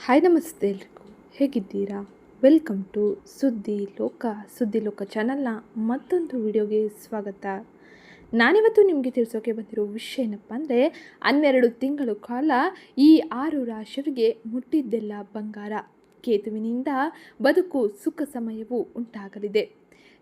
Hi ನಮಸ್ತೆ ಎಲ್ರಿಗೂ. ಹೇಗಿದ್ದೀರಾ? ವೆಲ್ಕಮ್ ಟು ಸುದ್ದಿ ಲೋಕ ಸುದ್ದಿ ಲೋಕ ಚಾನಲ್ನ ಮತ್ತೊಂದು ವಿಡಿಯೋಗೆ ಸ್ವಾಗತ. ನಾನಿವತ್ತು ನಿಮಗೆ ತಿಳಿಸೋಕೆ ಬಂದಿರೋ ವಿಷಯ ಏನಪ್ಪ ಅಂದರೆ, ಹನ್ನೆರಡು ತಿಂಗಳು ಕಾಲ ಈ ಆರು ರಾಶಿಯವರಿಗೆ ಮುಟ್ಟಿದ್ದೆಲ್ಲ ಬಂಗಾರ. ಕೇತುವಿನಿಂದ ಬದುಕು ಸುಖ ಸಮಯವು ಉಂಟಾಗಲಿದೆ.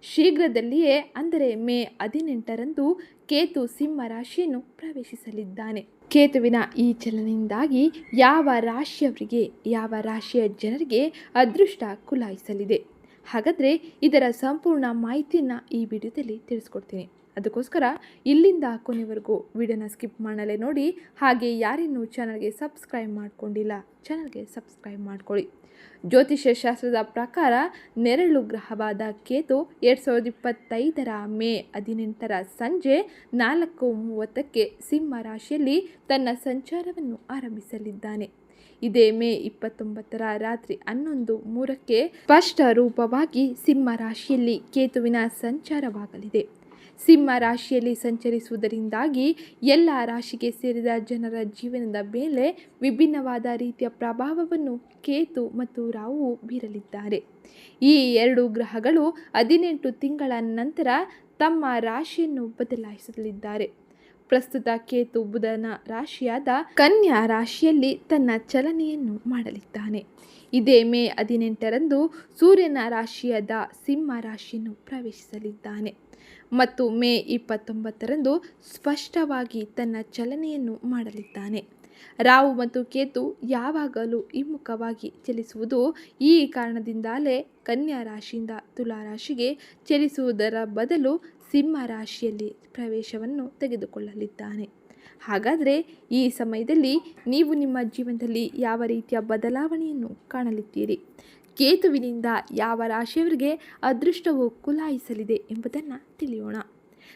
ಶೀಘ್ರದಲ್ಲಿಯೇ, ಅಂದರೆ ಮೇ ಹದಿನೆಂಟರಂದು, ಕೇತು ಸಿಂಹ ರಾಶಿಯನ್ನು ಪ್ರವೇಶಿಸಲಿದ್ದಾನೆ. ಕೇತುವಿನ ಈ ಚಲನೆಯಿಂದಾಗಿ ಯಾವ ರಾಶಿಯವರಿಗೆ, ಯಾವ ರಾಶಿಯ ಜನರಿಗೆ ಅದೃಷ್ಟ ಕುಲಾಯಿಸಲಿದೆ? ಹಾಗಾದರೆ ಇದರ ಸಂಪೂರ್ಣ ಮಾಹಿತಿಯನ್ನು ಈ ವಿಡಿಯೋದಲ್ಲಿ ತಿಳಿಸ್ಕೊಡ್ತೀನಿ. ಅದಕ್ಕೋಸ್ಕರ ಇಲ್ಲಿಂದ ಕೊನೆವರೆಗೂ ವಿಡಿಯೋನ ಸ್ಕಿಪ್ ಮಾಡಲೇ ನೋಡಿ. ಹಾಗೆ ಯಾರಿನ್ನೂ ಚಾನಲ್ಗೆ ಸಬ್ಸ್ಕ್ರೈಬ್ ಮಾಡ್ಕೊಂಡಿಲ್ಲ, ಚಾನಲ್ಗೆ ಸಬ್ಸ್ಕ್ರೈಬ್ ಮಾಡ್ಕೊಳ್ಳಿ. ಜ್ಯೋತಿಷ್ಯ ಶಾಸ್ತ್ರದ ಪ್ರಕಾರ ನೆರಳು ಗ್ರಹವಾದ ಕೇತು ಎರಡು ಸಾವಿರದ ಇಪ್ಪತ್ತೈದರ ಮೇ ಹದಿನೆಂಟರ ಸಂಜೆ ನಾಲ್ಕು ಮೂವತ್ತಕ್ಕೆ ಸಿಂಹ ರಾಶಿಯಲ್ಲಿ ತನ್ನ ಸಂಚಾರವನ್ನು ಆರಂಭಿಸಲಿದ್ದಾನೆ. ಇದೇ ಮೇ ಇಪ್ಪತ್ತೊಂಬತ್ತರ ರಾತ್ರಿ ಹನ್ನೊಂದು ಮೂರಕ್ಕೆ ಸ್ಪಷ್ಟ ರೂಪವಾಗಿ ಸಿಂಹ ರಾಶಿಯಲ್ಲಿ ಕೇತುವಿನ ಸಂಚಾರವಾಗಲಿದೆ. ಸಿಂಹ ರಾಶಿಯಲ್ಲಿ ಸಂಚರಿಸುವುದರಿಂದಾಗಿ ಎಲ್ಲ ರಾಶಿಗೆ ಸೇರಿದ ಜನರ ಜೀವನದ ಮೇಲೆ ವಿಭಿನ್ನವಾದ ರೀತಿಯ ಪ್ರಭಾವವನ್ನು ಕೇತು ಮತ್ತು ರಾಹು ಬೀರಲಿದ್ದಾರೆ. ಈ ಎರಡು ಗ್ರಹಗಳು ಹದಿನೆಂಟು ತಿಂಗಳ ನಂತರ ತಮ್ಮ ರಾಶಿಯನ್ನು ಬದಲಾಯಿಸಲಿದ್ದಾರೆ. ಪ್ರಸ್ತುತ ಕೇತು ಬುಧನ ರಾಶಿಯಾದ ಕನ್ಯಾ ರಾಶಿಯಲ್ಲಿ ತನ್ನ ಚಲನೆಯನ್ನು ಮಾಡಲಿದ್ದಾನೆ. ಇದೇ ಮೇ ಹದಿನೆಂಟರಂದು ಸೂರ್ಯನ ರಾಶಿಯಾದ ಸಿಂಹ ರಾಶಿಯನ್ನು ಪ್ರವೇಶಿಸಲಿದ್ದಾನೆ. ಮತ್ತು ಮೇ ಇಪ್ಪತ್ತೊಂಬತ್ತರಂದು ಸ್ಪಷ್ಟವಾಗಿ ತನ್ನ ಚಲನೆಯನ್ನು ಮಾಡಲಿದ್ದಾನೆ. ರಾಹು ಮತ್ತು ಕೇತು ಯಾವಾಗಲೂ ಹಿಮ್ಮುಖವಾಗಿ ಚಲಿಸುವುದು ಈ ಕಾರಣದಿಂದಲೇ ಕನ್ಯಾ ರಾಶಿಯಿಂದ ತುಲಾ ರಾಶಿಗೆ ಚಲಿಸುವುದರ ಬದಲು ಸಿಂಹ ರಾಶಿಯಲ್ಲಿ ಪ್ರವೇಶವನ್ನು ತೆಗೆದುಕೊಳ್ಳಲಿದ್ದಾನೆ. ಹಾಗಾದರೆ ಈ ಸಮಯದಲ್ಲಿ ನೀವು ನಿಮ್ಮ ಜೀವನದಲ್ಲಿ ಯಾವ ರೀತಿಯ ಬದಲಾವಣೆಯನ್ನು ಕಾಣಲಿದ್ದೀರಿ? ಕೇತುವಿನಿಂದ ಯಾವ ರಾಶಿಯವರಿಗೆ ಅದೃಷ್ಟವು ಕುಲಾಯಿಸಲಿದೆ ಎಂಬುದನ್ನು ತಿಳಿಯೋಣ.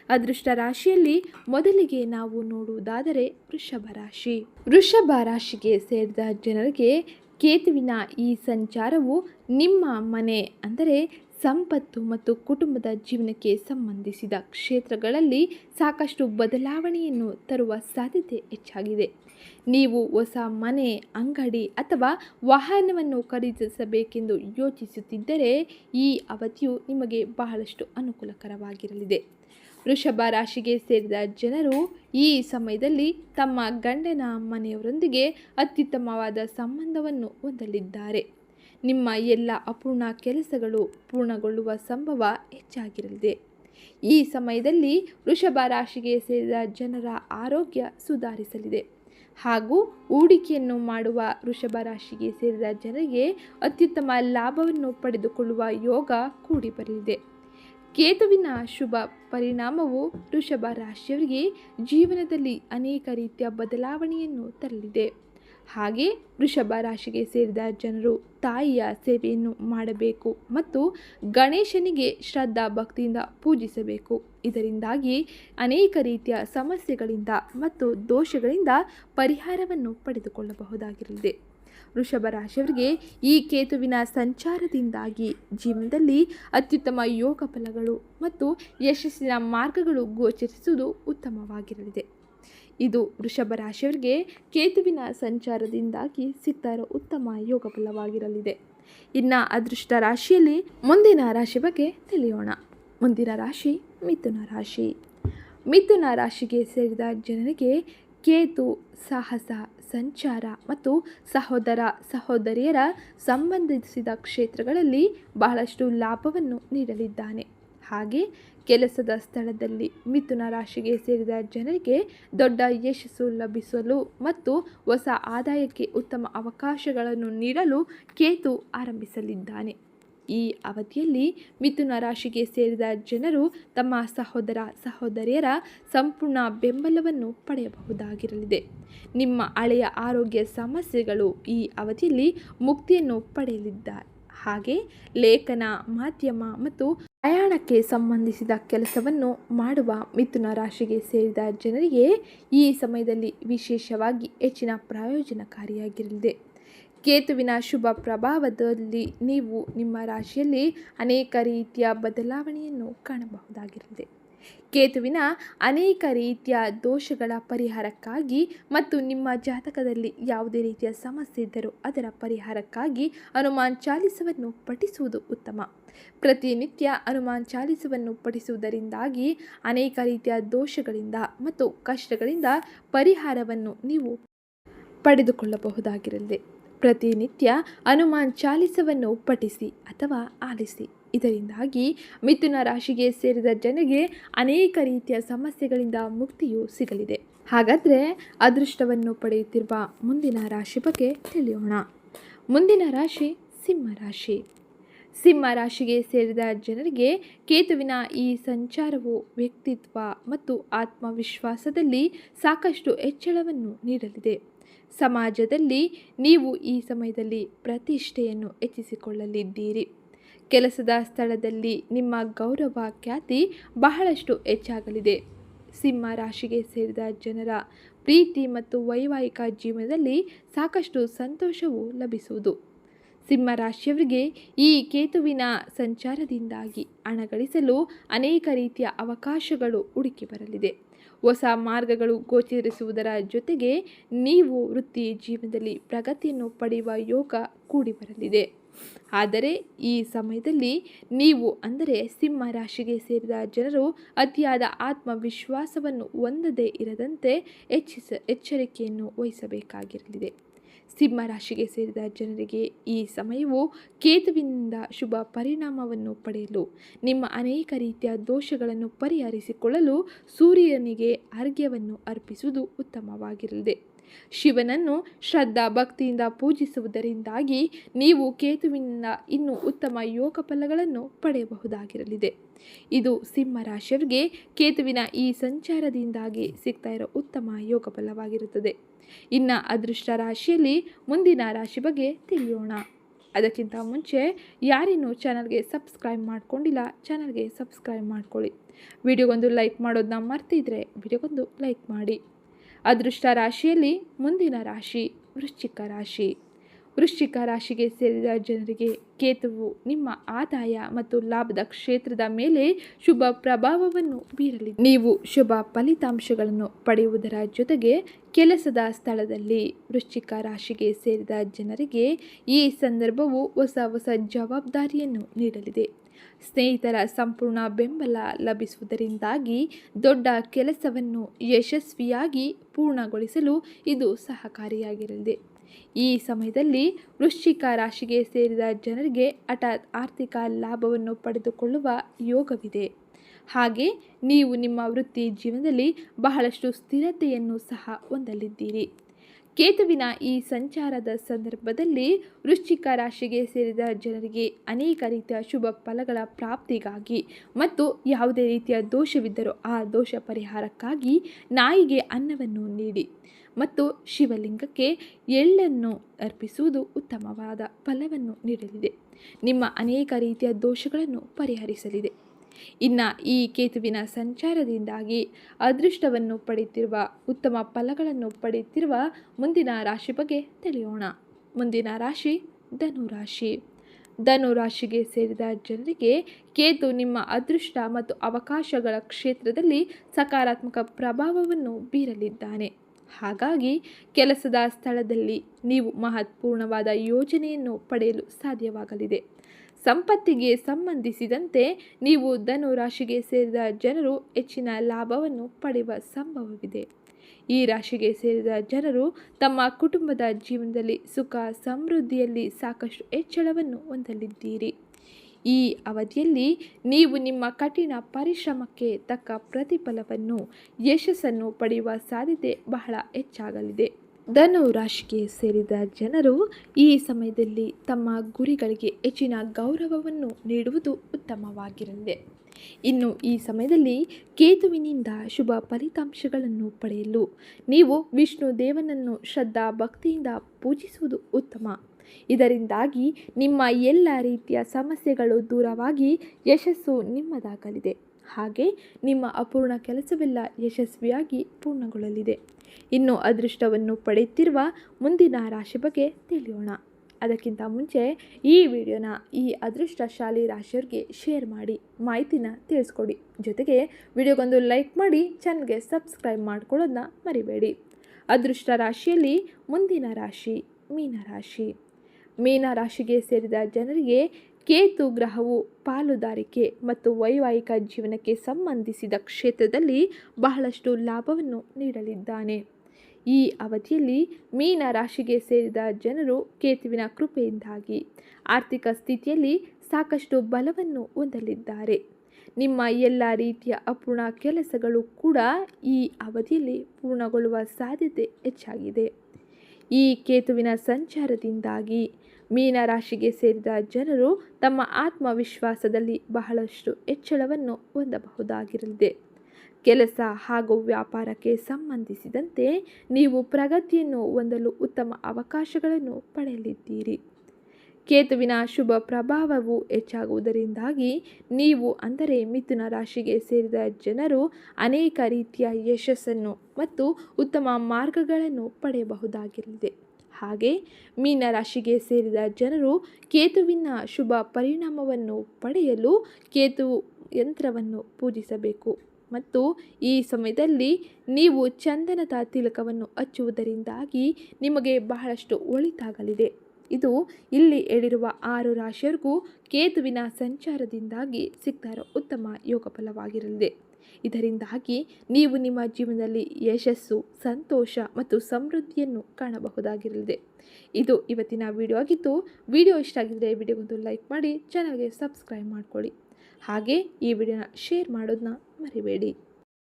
ಅದೃಷ್ಟ ರಾಶಿಯಲ್ಲಿ ಮೊದಲಿಗೆ ನಾವು ನೋಡುವುದಾದರೆ ವೃಷಭ ರಾಶಿ. ವೃಷಭ ರಾಶಿಗೆ ಸೇರಿದ ಜನರಿಗೆ ಕೇತುವಿನ ಈ ಸಂಚಾರವು ನಿಮ್ಮ ಮನೆ, ಅಂದರೆ ಸಂಪತ್ತು ಮತ್ತು ಕುಟುಂಬದ ಜೀವನಕ್ಕೆ ಸಂಬಂಧಿಸಿದ ಕ್ಷೇತ್ರಗಳಲ್ಲಿ ಸಾಕಷ್ಟು ಬದಲಾವಣೆಯನ್ನು ತರುವ ಸಾಧ್ಯತೆ ಹೆಚ್ಚಾಗಿದೆ. ನೀವು ಹೊಸ ಮನೆ, ಅಂಗಡಿ ಅಥವಾ ವಾಹನವನ್ನು ಖರೀದಿಸಬೇಕೆಂದು ಯೋಚಿಸುತ್ತಿದ್ದರೆ ಈ ಅವಧಿಯು ನಿಮಗೆ ಬಹಳಷ್ಟು ಅನುಕೂಲಕರವಾಗಿರಲಿದೆ. ವೃಷಭ ರಾಶಿಗೆ ಸೇರಿದ ಜನರು ಈ ಸಮಯದಲ್ಲಿ ತಮ್ಮ ಗಂಡನ ಮನೆಯವರೊಂದಿಗೆ ಅತ್ಯುತ್ತಮವಾದ ಸಂಬಂಧವನ್ನು ಹೊಂದಲಿದ್ದಾರೆ. ನಿಮ್ಮ ಎಲ್ಲ ಅಪೂರ್ಣ ಕೆಲಸಗಳು ಪೂರ್ಣಗೊಳ್ಳುವ ಸಂಭವ ಹೆಚ್ಚಾಗಿರಲಿದೆ. ಈ ಸಮಯದಲ್ಲಿ ವೃಷಭ ರಾಶಿಗೆ ಸೇರಿದ ಜನರ ಆರೋಗ್ಯ ಸುಧಾರಿಸಲಿದೆ. ಹಾಗೂ ಹೂಡಿಕೆಯನ್ನು ಮಾಡುವ ವೃಷಭ ರಾಶಿಗೆ ಸೇರಿದ ಜನರಿಗೆ ಅತ್ಯುತ್ತಮ ಲಾಭವನ್ನು ಪಡೆದುಕೊಳ್ಳುವ ಯೋಗ ಕೂಡಿ ಬರಲಿದೆ. ಕೇತುವಿನ ಶುಭ ಪರಿಣಾಮವು ವೃಷಭ ರಾಶಿಯವರಿಗೆ ಜೀವನದಲ್ಲಿ ಅನೇಕ ರೀತಿಯ ಬದಲಾವಣೆಯನ್ನು ತರಲಿದೆ. ಹಾಗೆ ವೃಷಭ ರಾಶಿಗೆ ಸೇರಿದ ಜನರು ತಾಯಿಯ ಸೇವೆಯನ್ನು ಮಾಡಬೇಕು ಮತ್ತು ಗಣೇಶನಿಗೆ ಶ್ರದ್ಧಾ ಭಕ್ತಿಯಿಂದ ಪೂಜಿಸಬೇಕು. ಇದರಿಂದಾಗಿ ಅನೇಕ ರೀತಿಯ ಸಮಸ್ಯೆಗಳಿಂದ ಮತ್ತು ದೋಷಗಳಿಂದ ಪರಿಹಾರವನ್ನು ಪಡೆದುಕೊಳ್ಳಬಹುದಾಗಿರಲಿದೆ. ವೃಷಭ ರಾಶಿಯವರಿಗೆ ಈ ಕೇತುವಿನ ಸಂಚಾರದಿಂದಾಗಿ ಜೀವನದಲ್ಲಿ ಅತ್ಯುತ್ತಮ ಯೋಗ ಫಲಗಳು ಮತ್ತು ಯಶಸ್ಸಿನ ಮಾರ್ಗಗಳು ಗೋಚರಿಸುವುದು ಉತ್ತಮವಾಗಿರಲಿದೆ. ಇದು ವೃಷಭ ರಾಶಿಯವರಿಗೆ ಕೇತುವಿನ ಸಂಚಾರದಿಂದಾಗಿ ಸಿಗ್ತಾ ಇರೋ ಉತ್ತಮ ಯೋಗ ಫಲವಾಗಿರಲಿದೆ. ಇನ್ನು ಅದೃಷ್ಟ ರಾಶಿಯಲ್ಲಿ ಮುಂದಿನ ರಾಶಿ ಬಗ್ಗೆ ತಿಳಿಯೋಣ. ಮುಂದಿನ ರಾಶಿ ಮಿಥುನ ರಾಶಿ. ಮಿಥುನ ರಾಶಿಗೆ ಸೇರಿದ ಜನರಿಗೆ ಕೇತು, ಸಾಹಸ, ಸಂಚಾರ ಮತ್ತು ಸಹೋದರ, ಸಹೋದರಿಯರ ಸಂಬಂಧಿಸಿದ ಕ್ಷೇತ್ರಗಳಲ್ಲಿ ಬಹಳಷ್ಟು ಲಾಭವನ್ನು ನೀಡಲಿದ್ದಾನೆ. ಹಾಗೆ ಕೆಲಸದ ಸ್ಥಳದಲ್ಲಿ ಮಿಥುನ ರಾಶಿಗೆ ಸೇರಿದ ಜನರಿಗೆ ದೊಡ್ಡ ಯಶಸ್ಸು ಲಭಿಸಲು ಮತ್ತು ಹೊಸ ಆದಾಯಕ್ಕೆ ಉತ್ತಮ ಅವಕಾಶಗಳನ್ನು ನೀಡಲು ಕೇತು ಆರಂಭಿಸಲಿದ್ದಾನೆ. ಈ ಅವಧಿಯಲ್ಲಿ ಮಿಥುನ ರಾಶಿಗೆ ಸೇರಿದ ಜನರು ತಮ್ಮ ಸಹೋದರ ಸಹೋದರಿಯರ ಸಂಪೂರ್ಣ ಬೆಂಬಲವನ್ನು ಪಡೆಯಬಹುದಾಗಿರಲಿದೆ. ನಿಮ್ಮ ಹಳೆಯ ಆರೋಗ್ಯ ಸಮಸ್ಯೆಗಳು ಈ ಅವಧಿಯಲ್ಲಿ ಮುಕ್ತಿಯನ್ನು ಪಡೆಯಲಿದ್ದಾರೆ. ಹಾಗೆ ಲೇಖನ, ಮಾಧ್ಯಮ ಮತ್ತು ಪ್ರಯಾಣಕ್ಕೆ ಸಂಬಂಧಿಸಿದ ಕೆಲಸವನ್ನು ಮಾಡುವ ಮಿಥುನ ರಾಶಿಗೆ ಸೇರಿದ ಜನರಿಗೆ ಈ ಸಮಯದಲ್ಲಿ ವಿಶೇಷವಾಗಿ ಹೆಚ್ಚಿನ ಪ್ರಯೋಜನಕಾರಿಯಾಗಿರಲಿದೆ. ಕೇತುವಿನ ಶುಭ ಪ್ರಭಾವದಲ್ಲಿ ನೀವು ನಿಮ್ಮ ರಾಶಿಯಲ್ಲಿ ಅನೇಕ ರೀತಿಯ ಬದಲಾವಣೆಯನ್ನು ಕಾಣಬಹುದಾಗಿರಲಿದೆ. ಕೇತುವಿನ ಅನೇಕ ರೀತಿಯ ದೋಷಗಳ ಪರಿಹಾರಕ್ಕಾಗಿ ಮತ್ತು ನಿಮ್ಮ ಜಾತಕದಲ್ಲಿ ಯಾವುದೇ ರೀತಿಯ ಸಮಸ್ಯೆ ಇದ್ದರೂ ಅದರ ಪರಿಹಾರಕ್ಕಾಗಿ ಹನುಮಾನ್ ಚಾಲಿಸವನ್ನು ಪಠಿಸುವುದು ಉತ್ತಮ. ಪ್ರತಿನಿತ್ಯ ಹನುಮಾನ್ ಚಾಲಿಸವನ್ನು ಪಠಿಸುವುದರಿಂದಾಗಿ ಅನೇಕ ರೀತಿಯ ದೋಷಗಳಿಂದ ಮತ್ತು ಕಷ್ಟಗಳಿಂದ ಪರಿಹಾರವನ್ನು ನೀವು ಪಡೆದುಕೊಳ್ಳಬಹುದಾಗಿರಲಿದೆ ಪ್ರತಿನಿತ್ಯ ಹನುಮಾನ್ ಚಾಲಿಸವನ್ನು ಪಠಿಸಿ ಅಥವಾ ಆಲಿಸಿ. ಇದರಿಂದಾಗಿ ಮಿಥುನ ರಾಶಿಗೆ ಸೇರಿದ ಜನರಿಗೆ ಅನೇಕ ರೀತಿಯ ಸಮಸ್ಯೆಗಳಿಂದ ಮುಕ್ತಿಯು ಸಿಗಲಿದೆ. ಹಾಗಾದರೆ ಅದೃಷ್ಟವನ್ನು ಪಡೆಯುತ್ತಿರುವ ಮುಂದಿನ ರಾಶಿ ಬಗ್ಗೆ ತಿಳಿಯೋಣ. ಮುಂದಿನ ರಾಶಿ ಸಿಂಹ ರಾಶಿ. ಸಿಂಹ ರಾಶಿಗೆ ಸೇರಿದ ಜನರಿಗೆ ಕೇತುವಿನ ಈ ಸಂಚಾರವು ವ್ಯಕ್ತಿತ್ವ ಮತ್ತು ಆತ್ಮವಿಶ್ವಾಸದಲ್ಲಿ ಸಾಕಷ್ಟು ಹೆಚ್ಚಳವನ್ನು ನೀಡಲಿದೆ. ಸಮಾಜದಲ್ಲಿ ನೀವು ಈ ಸಮಯದಲ್ಲಿ ಪ್ರತಿಷ್ಠೆಯನ್ನು ಹೆಚ್ಚಿಸಿಕೊಳ್ಳಲಿದ್ದೀರಿ. ಕೆಲಸದ ಸ್ಥಳದಲ್ಲಿ ನಿಮ್ಮ ಗೌರವ ಖ್ಯಾತಿ ಬಹಳಷ್ಟು ಹೆಚ್ಚಾಗಲಿದೆ. ಸಿಂಹ ರಾಶಿಗೆ ಸೇರಿದ ಜನರ ಪ್ರೀತಿ ಮತ್ತು ವೈವಾಹಿಕ ಜೀವನದಲ್ಲಿ ಸಾಕಷ್ಟು ಸಂತೋಷವು ಲಭಿಸುವುದು. ಸಿಂಹ ರಾಶಿಯವರಿಗೆ ಈ ಕೇತುವಿನ ಸಂಚಾರದಿಂದಾಗಿ ಹಣ ಅನೇಕ ರೀತಿಯ ಅವಕಾಶಗಳು ಹುಡುಕಿ ಬರಲಿದೆ. ಹೊಸ ಮಾರ್ಗಗಳು ಗೋಚರಿಸುವುದರ ಜೊತೆಗೆ ನೀವು ವೃತ್ತಿ ಜೀವನದಲ್ಲಿ ಪ್ರಗತಿಯನ್ನು ಪಡೆಯುವ ಯೋಗ ಕೂಡಿ ಬರಲಿದೆ. ಆದರೆ ಈ ಸಮಯದಲ್ಲಿ ನೀವು ಅಂದರೆ ಸಿಂಹ ರಾಶಿಗೆ ಸೇರಿದ ಜನರು ಅತಿಯಾದ ಆತ್ಮವಿಶ್ವಾಸವನ್ನು ಹೊಂದದೇ ಇರದಂತೆ ಹೆಚ್ಚಿಸ ಎಚ್ಚರಿಕೆಯನ್ನು ವಹಿಸಬೇಕಾಗಿರಲಿದೆ. ಸಿಂಹ ರಾಶಿಗೆ ಸೇರಿದ ಜನರಿಗೆ ಈ ಸಮಯವು ಕೇತುವಿನಿಂದ ಶುಭ ಪರಿಣಾಮವನ್ನು ಪಡೆಯಲು, ನಿಮ್ಮ ಅನೇಕ ರೀತಿಯ ದೋಷಗಳನ್ನು ಪರಿಹರಿಸಿಕೊಳ್ಳಲು ಸೂರ್ಯನಿಗೆ ಅರ್ಘ್ಯವನ್ನು ಅರ್ಪಿಸುವುದು ಉತ್ತಮವಾಗಿರಲಿದೆ. ಶಿವನನ್ನು ಶ್ರದ್ಧಾ ಭಕ್ತಿಯಿಂದ ಪೂಜಿಸುವುದರಿಂದಾಗಿ ನೀವು ಕೇತುವಿನಿಂದ ಇನ್ನೂ ಉತ್ತಮ ಯೋಗ ಫಲಗಳನ್ನು ಪಡೆಯಬಹುದಾಗಿರಲಿದೆ. ಇದು ಸಿಂಹ ರಾಶಿಯವರಿಗೆ ಕೇತುವಿನ ಈ ಸಂಚಾರದಿಂದಾಗಿ ಸಿಗ್ತಾ ಇರೋ ಉತ್ತಮ ಯೋಗ ಫಲವಾಗಿರುತ್ತದೆ ಇನ್ನು ಅದೃಷ್ಟ ರಾಶಿಯಲ್ಲಿ ಮುಂದಿನ ರಾಶಿ ಬಗ್ಗೆ ತಿಳಿಯೋಣ. ಅದಕ್ಕಿಂತ ಮುಂಚೆ ಯಾರಿನ್ನೂ ಚಾನಲ್ಗೆ ಸಬ್ಸ್ಕ್ರೈಬ್ ಮಾಡ್ಕೊಂಡಿಲ್ಲ, ಚಾನಲ್ಗೆ ಸಬ್ಸ್ಕ್ರೈಬ್ ಮಾಡ್ಕೊಳ್ಳಿ. ವಿಡಿಯೋಗೊಂದು ಲೈಕ್ ಮಾಡೋದನ್ನ ಮರ್ತಿದ್ರೆ ವಿಡಿಯೋಗೊಂದು ಲೈಕ್ ಮಾಡಿ. ಅದೃಷ್ಟ ರಾಶಿಯಲ್ಲಿ ಮುಂದಿನ ರಾಶಿ ವೃಶ್ಚಿಕ ರಾಶಿ. ವೃಶ್ಚಿಕ ರಾಶಿಗೆ ಸೇರಿದ ಜನರಿಗೆ ಕೇತುವು ನಿಮ್ಮ ಆದಾಯ ಮತ್ತು ಲಾಭದ ಕ್ಷೇತ್ರದ ಮೇಲೆ ಶುಭ ಪ್ರಭಾವವನ್ನು ಬೀರಲಿ. ನೀವು ಶುಭ ಫಲಿತಾಂಶಗಳನ್ನು ಪಡೆಯುವುದರ ಜೊತೆಗೆ ಕೆಲಸದ ಸ್ಥಳದಲ್ಲಿ ವೃಶ್ಚಿಕ ರಾಶಿಗೆ ಸೇರಿದ ಜನರಿಗೆ ಈ ಸಂದರ್ಭವು ಹೊಸ ಹೊಸ ಜವಾಬ್ದಾರಿಯನ್ನು ನೀಡಲಿದೆ. ಸ್ನೇಹಿತರ ಸಂಪೂರ್ಣ ಬೆಂಬಲ ಲಭಿಸುವುದರಿಂದಾಗಿ ದೊಡ್ಡ ಕೆಲಸವನ್ನು ಯಶಸ್ವಿಯಾಗಿ ಪೂರ್ಣಗೊಳಿಸಲು ಇದು ಸಹಕಾರಿಯಾಗಿರಲಿದೆ. ಈ ಸಮಯದಲ್ಲಿ ವೃಶ್ಚಿಕ ರಾಶಿಗೆ ಸೇರಿದ ಜನರಿಗೆ ಹಠಾತ್ ಆರ್ಥಿಕ ಲಾಭವನ್ನು ಪಡೆದುಕೊಳ್ಳುವ ಯೋಗವಿದೆ. ಹಾಗೆ ನೀವು ನಿಮ್ಮ ವೃತ್ತಿ ಜೀವನದಲ್ಲಿ ಬಹಳಷ್ಟು ಸ್ಥಿರತೆಯನ್ನು ಸಹ ಹೊಂದಲಿದ್ದೀರಿ. ಕೇತುವಿನ ಈ ಸಂಚಾರದ ಸಂದರ್ಭದಲ್ಲಿ ವೃಶ್ಚಿಕ ರಾಶಿಗೆ ಸೇರಿದ ಜನರಿಗೆ ಅನೇಕ ರೀತಿಯ ಶುಭ ಫಲಗಳ ಪ್ರಾಪ್ತಿಗಾಗಿ ಮತ್ತು ಯಾವುದೇ ರೀತಿಯ ದೋಷವಿದ್ದರೂ ಆ ದೋಷ ಪರಿಹಾರಕ್ಕಾಗಿ ನಾಯಿಗೆ ಅನ್ನವನ್ನು ನೀಡಿ ಮತ್ತು ಶಿವಲಿಂಗಕ್ಕೆ ಎಳ್ಳನ್ನು ಅರ್ಪಿಸುವುದು ಉತ್ತಮವಾದ ಫಲವನ್ನು ನೀಡಲಿದೆ. ನಿಮ್ಮ ಅನೇಕ ರೀತಿಯ ದೋಷಗಳನ್ನು ಪರಿಹರಿಸಲಿದೆ. ಇನ್ನು ಈ ಕೇತುವಿನ ಸಂಚಾರದಿಂದಾಗಿ ಅದೃಷ್ಟವನ್ನು ಪಡೆಯುತ್ತಿರುವ ಉತ್ತಮ ಫಲಗಳನ್ನು ಪಡೆಯುತ್ತಿರುವ ಮುಂದಿನ ರಾಶಿ ಬಗ್ಗೆ ತಿಳಿಯೋಣ. ಮುಂದಿನ ರಾಶಿ ಧನುರಾಶಿ ಧನುರಾಶಿಗೆ ಸೇರಿದ ಜನರಿಗೆ ಕೇತು ನಿಮ್ಮ ಅದೃಷ್ಟ ಮತ್ತು ಅವಕಾಶಗಳ ಕ್ಷೇತ್ರದಲ್ಲಿ ಸಕಾರಾತ್ಮಕ ಪ್ರಭಾವವನ್ನು ಬೀರಲಿದ್ದಾನೆ. ಹಾಗಾಗಿ ಕೆಲಸದ ಸ್ಥಳದಲ್ಲಿ ನೀವು ಮಹತ್ವಪೂರ್ಣವಾದ ಯೋಜನೆಯನ್ನು ಪಡೆಯಲು ಸಾಧ್ಯವಾಗಲಿದೆ. ಸಂಪತ್ತಿಗೆ ಸಂಬಂಧಿಸಿದಂತೆ ನೀವು ಧನು ರಾಶಿಗೆ ಸೇರಿದ ಜನರು ಹೆಚ್ಚಿನ ಲಾಭವನ್ನು ಪಡೆಯುವ ಸಂಭವವಿದೆ. ಈ ರಾಶಿಗೆ ಸೇರಿದ ಜನರು ತಮ್ಮ ಕುಟುಂಬದ ಜೀವನದಲ್ಲಿ ಸುಖ, ಸಮೃದ್ಧಿಯಲ್ಲಿ ಸಾಕಷ್ಟು ಹೆಚ್ಚಳವನ್ನು ಹೊಂದಲಿದ್ದೀರಿ. ಈ ಅವಧಿಯಲ್ಲಿ ನೀವು ನಿಮ್ಮ ಕಠಿಣ ಪರಿಶ್ರಮಕ್ಕೆ ತಕ್ಕ ಪ್ರತಿಫಲವನ್ನು, ಯಶಸ್ಸನ್ನು ಪಡೆಯುವ ಸಾಧ್ಯತೆ ಬಹಳ ಹೆಚ್ಚಾಗಲಿದೆ. ಧನು ರಾಶಿಗೆ ಸೇರಿದ ಜನರು ಈ ಸಮಯದಲ್ಲಿ ತಮ್ಮ ಗುರಿಗಳಿಗೆ ಹೆಚ್ಚಿನ ಗೌರವವನ್ನು ನೀಡುವುದು ಉತ್ತಮವಾಗಿರಲಿದೆ. ಇನ್ನು ಈ ಸಮಯದಲ್ಲಿ ಕೇತುವಿನಿಂದ ಶುಭ ಫಲಿತಾಂಶಗಳನ್ನು ಪಡೆಯಲು ನೀವು ವಿಷ್ಣು ದೇವನನ್ನು ಶ್ರದ್ಧಾ ಭಕ್ತಿಯಿಂದ ಪೂಜಿಸುವುದು ಉತ್ತಮ. ಇದರಿಂದಾಗಿ ನಿಮ್ಮ ಎಲ್ಲ ರೀತಿಯ ಸಮಸ್ಯೆಗಳು ದೂರವಾಗಿ ಯಶಸ್ಸು ನಿಮ್ಮದಾಗಲಿದೆ. ಹಾಗೆ ನಿಮ್ಮ ಅಪೂರ್ಣ ಕೆಲಸವೆಲ್ಲ ಯಶಸ್ವಿಯಾಗಿ ಪೂರ್ಣಗೊಳ್ಳಲಿದೆ. ಇನ್ನು ಅದೃಷ್ಟವನ್ನು ಪಡೆಯುತ್ತಿರುವ ಮುಂದಿನ ರಾಶಿ ಬಗ್ಗೆ ತಿಳಿಯೋಣ. ಅದಕ್ಕಿಂತ ಮುಂಚೆ ಈ ವಿಡಿಯೋನ ಈ ಅದೃಷ್ಟಶಾಲಿ ರಾಶಿಯವ್ರಿಗೆ ಶೇರ್ ಮಾಡಿ, ಮಾಹಿತಿನ ತಿಳಿಸ್ಕೊಡಿ. ಜೊತೆಗೆ ವಿಡಿಯೋಗೊಂದು ಲೈಕ್ ಮಾಡಿ, ಚಾನಲ್ಗೆ ಸಬ್ಸ್ಕ್ರೈಬ್ ಮಾಡ್ಕೊಳ್ಳೋದನ್ನ ಮರಿಬೇಡಿ. ಅದೃಷ್ಟ ರಾಶಿಯಲ್ಲಿ ಮುಂದಿನ ರಾಶಿ ಮೀನರಾಶಿ. ಮೀನ ರಾಶಿಗೆ ಸೇರಿದ ಜನರಿಗೆ ಕೇತು ಗ್ರಹವು ಪಾಲುದಾರಿಕೆ ಮತ್ತು ವೈವಾಹಿಕ ಜೀವನಕ್ಕೆ ಸಂಬಂಧಿಸಿದ ಕ್ಷೇತ್ರದಲ್ಲಿ ಬಹಳಷ್ಟು ಲಾಭವನ್ನು ನೀಡಲಿದ್ದಾನೆ. ಈ ಅವಧಿಯಲ್ಲಿ ಮೀನ ರಾಶಿಗೆ ಸೇರಿದ ಜನರು ಕೇತುವಿನ ಕೃಪೆಯಿಂದಾಗಿ ಆರ್ಥಿಕ ಸ್ಥಿತಿಯಲ್ಲಿ ಸಾಕಷ್ಟು ಬಲವನ್ನು ಹೊಂದಲಿದ್ದಾರೆ. ನಿಮ್ಮ ಎಲ್ಲ ರೀತಿಯ ಅಪೂರ್ಣ ಕೆಲಸಗಳು ಕೂಡ ಈ ಅವಧಿಯಲ್ಲಿ ಪೂರ್ಣಗೊಳ್ಳುವ ಸಾಧ್ಯತೆ ಹೆಚ್ಚಾಗಿದೆ. ಈ ಕೇತುವಿನ ಸಂಚಾರದಿಂದಾಗಿ ಮೀನ ರಾಶಿಗೆ ಸೇರಿದ ಜನರು ತಮ್ಮ ಆತ್ಮವಿಶ್ವಾಸದಲ್ಲಿ ಬಹಳಷ್ಟು ಹೆಚ್ಚಳವನ್ನು ಹೊಂದಬಹುದಾಗಿರಲಿದೆ. ಕೆಲಸ ಹಾಗೂ ವ್ಯಾಪಾರಕ್ಕೆ ಸಂಬಂಧಿಸಿದಂತೆ ನೀವು ಪ್ರಗತಿಯನ್ನು ಹೊಂದಲು ಉತ್ತಮ ಅವಕಾಶಗಳನ್ನು ಪಡೆಯಲಿದ್ದೀರಿ. ಕೇತುವಿನ ಶುಭ ಪ್ರಭಾವವು ಹೆಚ್ಚಾಗುವುದರಿಂದಾಗಿ ನೀವು ಅಂದರೆ ಮಿಥುನ ರಾಶಿಗೆ ಸೇರಿದ ಜನರು ಅನೇಕ ರೀತಿಯ ಯಶಸ್ಸನ್ನು ಮತ್ತು ಉತ್ತಮ ಮಾರ್ಗಗಳನ್ನು ಪಡೆಯಬಹುದಾಗಿರಲಿದೆ. ಹಾಗೆ ಮೀನ ರಾಶಿಗೆ ಸೇರಿದ ಜನರು ಕೇತುವಿನ ಶುಭ ಪರಿಣಾಮವನ್ನು ಪಡೆಯಲು ಕೇತು ಯಂತ್ರವನ್ನು ಪೂಜಿಸಬೇಕು. ಮತ್ತು ಈ ಸಮಯದಲ್ಲಿ ನೀವು ಚಂದನದ ತಿಲಕವನ್ನು ಹಚ್ಚುವುದರಿಂದಾಗಿ ನಿಮಗೆ ಬಹಳಷ್ಟು ಒಳಿತಾಗಲಿದೆ. ಇದು ಇಲ್ಲಿ ಹೇಳಿರುವ ಆರು ರಾಶಿಯರಿಗೂ ಕೇತುವಿನ ಸಂಚಾರದಿಂದಾಗಿ ಸಿಗ್ತಾ ಉತ್ತಮ ಯೋಗ ಫಲವಾಗಿರಲಿದೆ ಇದರಿಂದಾಗಿ ನೀವು ನಿಮ್ಮ ಜೀವನದಲ್ಲಿ ಯಶಸ್ಸು, ಸಂತೋಷ ಮತ್ತು ಸಮೃದ್ಧಿಯನ್ನು ಕಾಣಬಹುದಾಗಿರಲಿದೆ. ಇದು ಇವತ್ತಿನ ವಿಡಿಯೋ ಆಗಿತ್ತು. ವಿಡಿಯೋ ಇಷ್ಟ ಆಗಿದ್ದರೆ ವಿಡಿಯೋಗೊಂದು ಲೈಕ್ ಮಾಡಿ ಚಾನಲ್ಗೆ ಸಬ್ಸ್ಕ್ರೈಬ್ ಮಾಡ್ಕೊಳ್ಳಿ. ಹಾಗೆ ಈ ವಿಡಿಯೋನ ಶೇರ್ ಮಾಡೋದನ್ನ ಮರಿಬೇಡಿ.